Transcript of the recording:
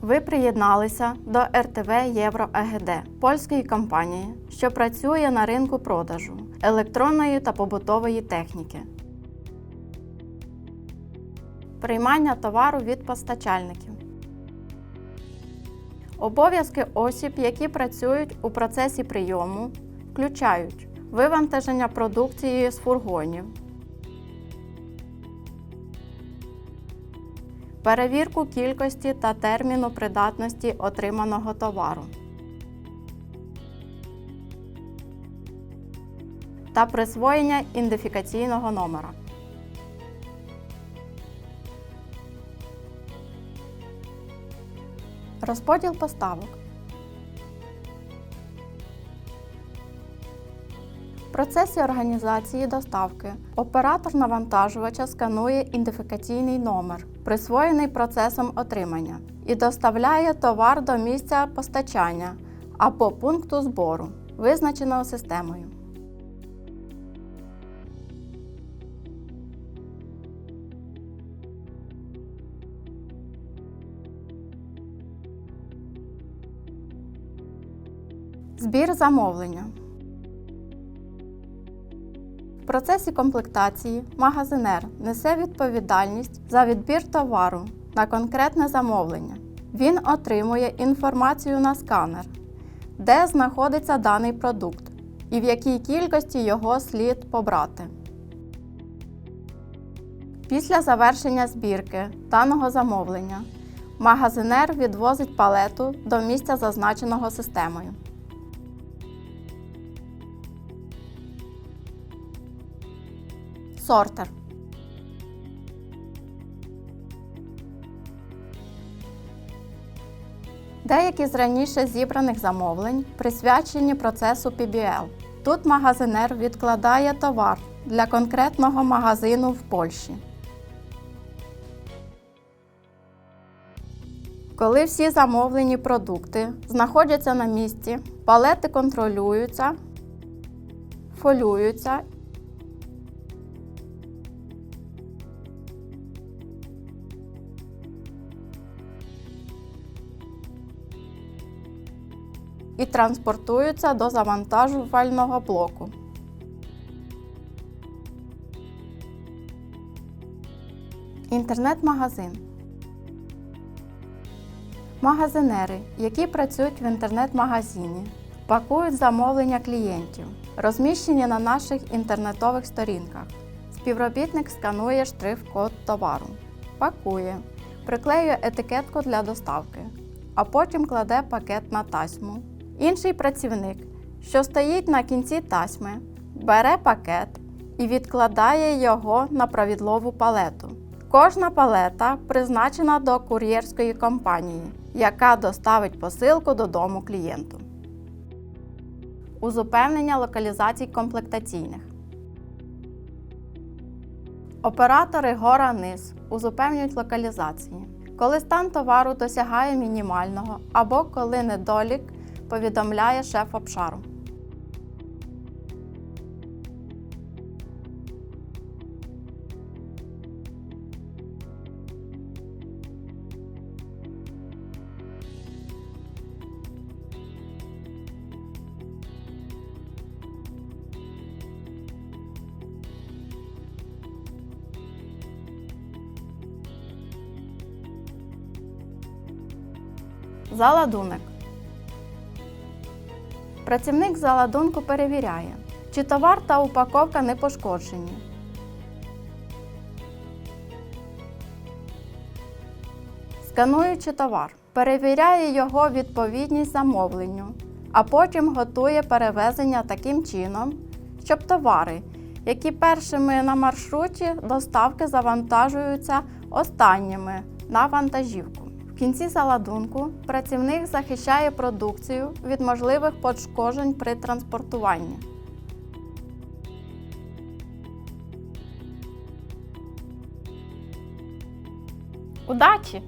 Ви приєдналися до РТВ Євро АГД польської компанії, що працює на ринку продажу електронної та побутової техніки. Приймання товару від постачальників. Обов'язки осіб, які працюють у процесі прийому, включають вивантаження продукції з фургонів, перевірку кількості та терміну придатності отриманого товару та присвоєння ідентифікаційного номера. Розподіл поставок. Процесі організації доставки оператор навантажувача сканує ідентифікаційний номер, присвоєний процесом отримання, і доставляє товар до місця постачання або пункту збору, визначеного системою. Збір замовлення. Процесі комплектації магазинер несе відповідальність за відбір товару на конкретне замовлення. Він отримує інформацію на сканер, де знаходиться даний продукт і в якій кількості його слід побрати. Після завершення збірки даного замовлення магазинер відвозить палету до місця, зазначеного системою. Сортер. Деякі з раніше зібраних замовлень присвячені процесу PBL. Тут магазинер відкладає товар для конкретного магазину в Польщі. Коли всі замовлені продукти знаходяться на місці, палети контролюються, фолюються і транспортуються до завантажувального блоку. Інтернет-магазин. Магазинери, які працюють в інтернет-магазині, пакують замовлення клієнтів, розміщені на наших інтернетових сторінках. Співробітник сканує штрих-код товару, пакує, приклеює етикетку для доставки, а потім кладе пакет на тасьму. Інший працівник, що стоїть на кінці тасьми, бере пакет і відкладає його на провідлову палету. Кожна палета призначена до кур'єрської компанії, яка доставить посилку додому клієнту. Узупевнення локалізацій комплектаційних. Оператори гора-низ узупевнюють локалізації. Коли стан товару досягає мінімального або коли недолік повідомляє шеф обшару. Заладунок. Працівник заладунку перевіряє, чи товар та упаковка не пошкоджені. Скануючи товар, перевіряє його відповідність замовленню, а потім готує перевезення таким чином, щоб товари, які першими на маршруті доставки завантажуються останніми на вантажівку. В кінці заладунку працівник захищає продукцію від можливих пошкоджень при транспортуванні. Удачі!